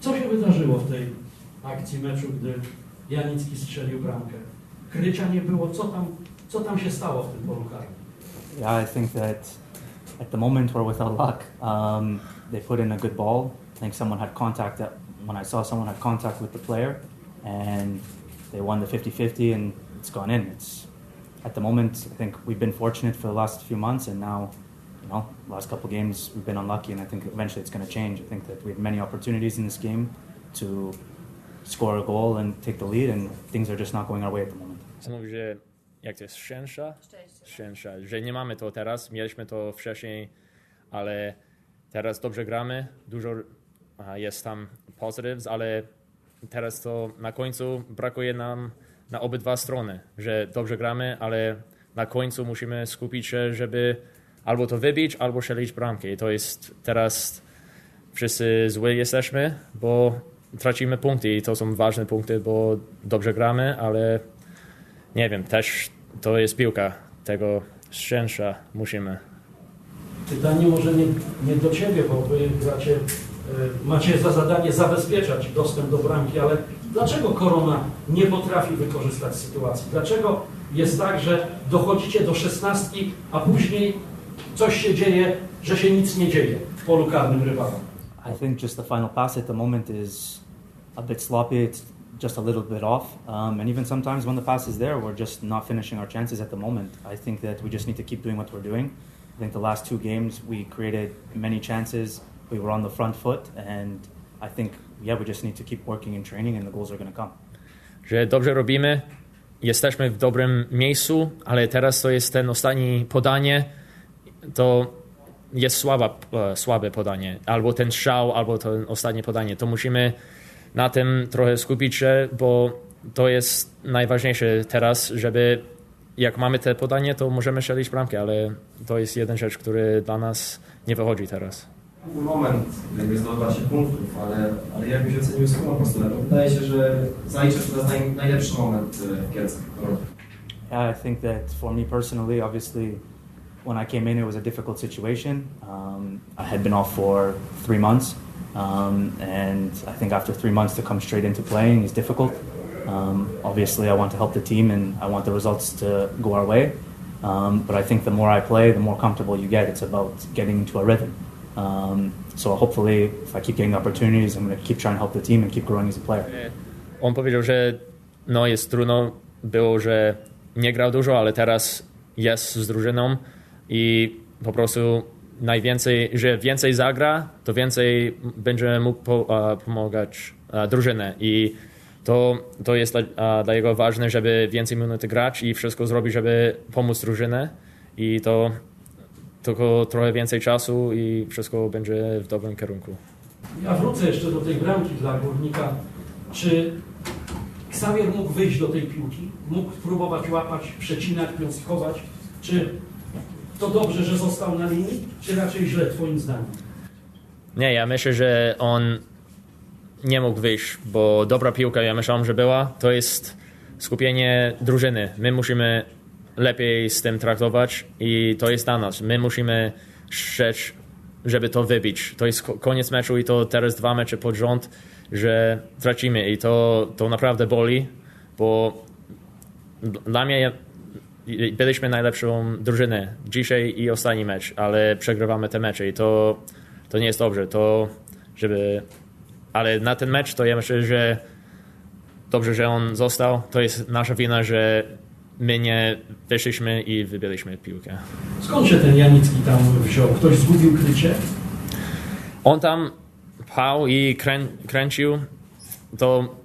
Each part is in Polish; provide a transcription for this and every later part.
Co się wydarzyło w tej akcji meczu, gdy Janicki strzelił bramkę? Krycia nie było, co tam, co tam się stało w tym polu? Yeah, I think that at the moment we're without luck. Um, they put in a good ball. I think someone had contact. That, when I saw someone had contact with the player, and they won the 50-50, and it's gone in. It's at the moment. I think we've been fortunate for the last few months, and now, you know, last couple games we've been unlucky, and I think eventually it's going to change. I think that we have many opportunities in this game to score a goal and take the lead, and things are just not going our way at the moment. Co mówi, że jak to jest szczęścia? Szczęścia, że nie mamy to teraz, mieliśmy to wcześniej, ale teraz dobrze gramy, dużo a, jest tam positives, ale teraz to na końcu brakuje nam na obydwa strony, że dobrze gramy, ale na końcu musimy skupić się, żeby albo to wybić, albo strzelić bramkę. I to jest teraz wszyscy zły jesteśmy, bo tracimy punkty i to są ważne punkty, bo dobrze gramy, ale nie wiem, też to jest piłka tego szczęścia musimy. Pytanie może nie, nie do Ciebie, bo Wy gracie, e, macie za zadanie zabezpieczać dostęp do bramki, ale dlaczego Korona nie potrafi wykorzystać sytuacji? Dlaczego jest tak, że dochodzicie do szesnastki, a później coś się dzieje, że się nic nie dzieje w polu karnym rywala? I think just the final pass at the moment is a bit sloppy. It's just a little bit off. Um, and even sometimes when the pass is there, we're just not finishing our chances at the moment. I think that we just need to keep doing what we're doing. I think the last two games we created many chances. We were on the front foot, and I think yeah, we just need to keep working in training, and the goals are going to come. Że dobrze robimy, jesteśmy w dobrym miejscu, ale teraz to jest ten ostatni podanie, to jest słaba, e, słabe podanie. Albo ten strzał, albo to ostatnie podanie. To musimy na tym trochę skupić się, bo to jest najważniejsze teraz, żeby jak mamy te podanie, to możemy strzelić bramkę, ale to jest jedna rzecz, który dla nas nie wychodzi teraz. Był moment, jakby zdobywa się punktów, ale, ale jakbyś ocenił swoją postulę? Wydaje się, że zaliczasz teraz naj, najlepszy moment e, w Kielcach. Yeah, I think that for me personally, obviously, when I came in, it was a difficult situation. Um, I had been off for three months, um, and I think after three months to come straight into playing is difficult. Um, obviously, I want to help the team and I want the results to go our way. Um, but I think the more I play, the more comfortable you get. It's about getting into a rhythm. Um, so hopefully, if I keep getting opportunities, I'm going to keep trying to help the team and keep growing as a player. On powiedział, że no jest trudno, było, że nie grał dużo, ale teraz jest z drużyną i po prostu najwięcej, że więcej zagra, to więcej będzie mógł po, pomagać a, drużynę i to, to jest dla, dla jego ważne, żeby więcej minut grać i wszystko zrobić, żeby pomóc drużynę i to tylko trochę więcej czasu i wszystko będzie w dobrym kierunku. Ja wrócę jeszcze do tej bramki dla Górnika. Czy Xavier mógł wyjść do tej piłki? Mógł próbować łapać, przecinać, piąstkować? Czy to dobrze, że został na linii? Czy raczej źle, Twoim zdaniem? Nie, ja myślę, że on nie mógł wyjść, bo dobra piłka, ja myślałem, że była. To jest skupienie drużyny. My musimy lepiej z tym traktować i to jest dla nas. My musimy strzec, żeby to wybić. To jest ko- koniec meczu i to teraz dwa mecze pod rząd, że tracimy i to, to naprawdę boli, bo dla mnie byliśmy najlepszą drużyną dzisiaj i ostatni mecz, ale przegrywamy te mecze i to, to nie jest dobrze. To, żeby, ale na ten mecz to ja myślę, że dobrze, że on został. To jest nasza wina, że my nie wyszliśmy i wybiliśmy piłkę. Skąd się ten Janicki tam wziął? Ktoś zgubił krycie? On tam pchał i krę, kręcił. To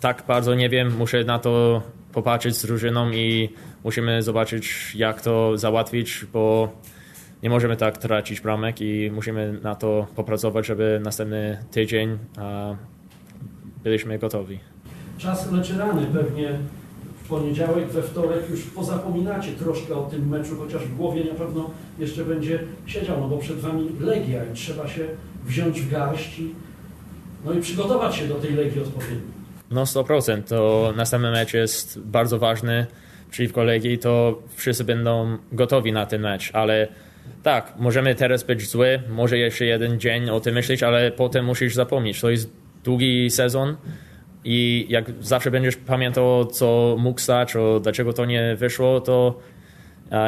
tak bardzo nie wiem. Muszę na to popatrzeć z drużyną i musimy zobaczyć, jak to załatwić, bo nie możemy tak tracić bramek i musimy na to popracować, żeby następny tydzień byliśmy gotowi. Czas leczy rany. Pewnie w poniedziałek, we wtorek już pozapominacie troszkę o tym meczu, chociaż w głowie na pewno jeszcze będzie siedział, no bo przed Wami Legia i trzeba się wziąć w garść i, no i przygotować się do tej Legii odpowiednio. No 100%. To następny mecz jest bardzo ważny przeciwko Legii, to wszyscy będą gotowi na ten mecz, ale tak, możemy teraz być zły, może jeszcze jeden dzień o tym myśleć, ale potem musisz zapomnieć. To jest długi sezon i jak zawsze będziesz pamiętał, co mógł stać, o dlaczego to nie wyszło, to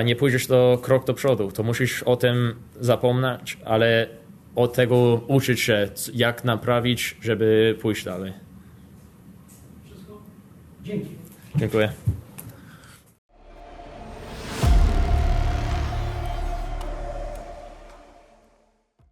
nie pójdziesz do krok do przodu. To musisz o tym zapomnieć, ale od tego uczyć się, jak naprawić, żeby pójść dalej. Wszystko? Dzięki. Dziękuję.